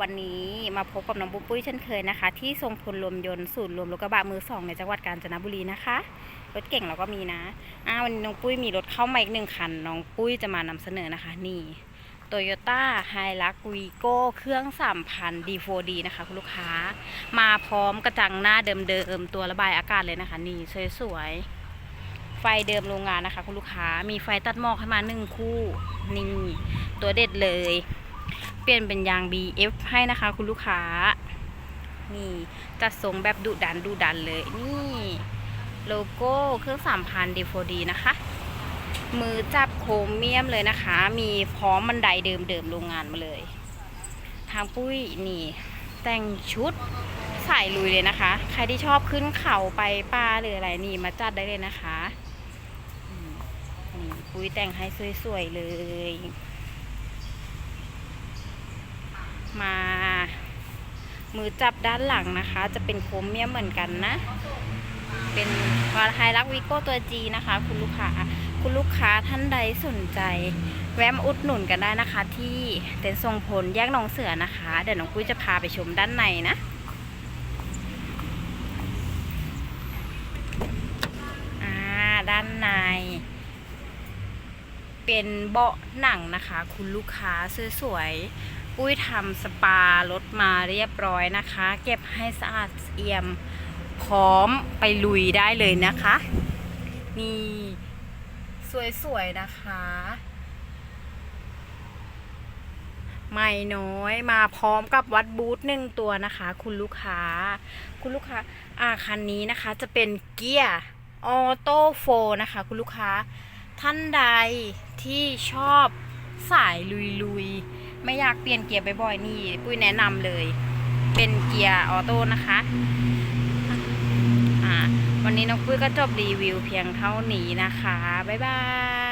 วันนี้มาพบกับน้องปุ้มปุ้ยเช่นเคยนะคะ ที่ทรงพลรวมยนต์ศูนย์รวมรถกระบะมือสองในจังหวัดกาญจนบุรีนะคะรถเก่งเราก็มีนะอ้าวันนี้น้องปุ้ยมีรถเข้ามาอีกหนึ่งคัน น้องปุ้ยจะมานำเสนอนะคะ นี่ Toyota h i l u x v i g o เครื่อง3,000 D4D นะคะคุณลูกค้า มาพร้อมกระจังหน้าเดิมๆตัวระบายอากาศเลยนะคะ นี่สวยๆไฟเดิมโรงงานนะคะ คุณลูกค้ามีไฟตัดหมอกให้มาหนึ่งคู่นี่ตัวเด็ดเลย เปลี่ยนเป็นยาง BF ให้นะคะ คุณลูกค้า นี่จัดทรงแบบดุดันดุดันเลย นี่โลโก้เครื่อง3,000 D4D นะคะ มือจับโครเมียมเลยนะคะ มีพร้อมบันไดเดิมๆโรงงานมาเลย ทางปุ้ยนี่ แต่งชุดสายลุยเลยนะคะ ใครที่ชอบขึ้นเขาไปป่าหรืออะไรนี่มาจัดได้เลยนะคะนี่ปุ้ยแต่งให้สวยๆเลย มา มือจับด้านหลังนะคะ จะเป็นโครเมียมเหมือนกันนะ เป็นวาไฮรักวิโก้ตัวจีนะคะ คุณลูกค้าคุณลูกค้าท่านใดสนใจ แวะมาอุดหนุนกันได้นะคะ ที่เต็นท์ทรงพลแยกหนองเสือนะคะ เดี๋ยวน้องกุ้ยจะพาไปชมด้านในนะอ่าด้านใน เป็นเบาะหนังนะคะ คุณลูกค้าสวยๆ ปุ้ยทำสปารถมาเรียบร้อยนะคะ เก็บให้สะอาดเอี่ยมพร้อมไปลุยได้เลยนะคะนี่สวยๆนะคะ ไม่น้อยมาพร้อมกับวัดบูธหนึ่งตัวนะคะ คุณลูกค้า คุณลูกค้าอาคันนี้นะคะจะเป็นเกียร์ออโต้โฟนะคะ คุณลูกค้าท่านใดที่ชอบสายลุยๆ ไม่อยากเปลี่ยนเกียร์บ่อยๆนี่ปุ้ยแนะนำเลย เป็นเกียร์ออโต้นะคะอ่าวันนี้น้องปุ้ยก็จบรีวิวเพียงเท่านี้นะคะ บ๊ายบาย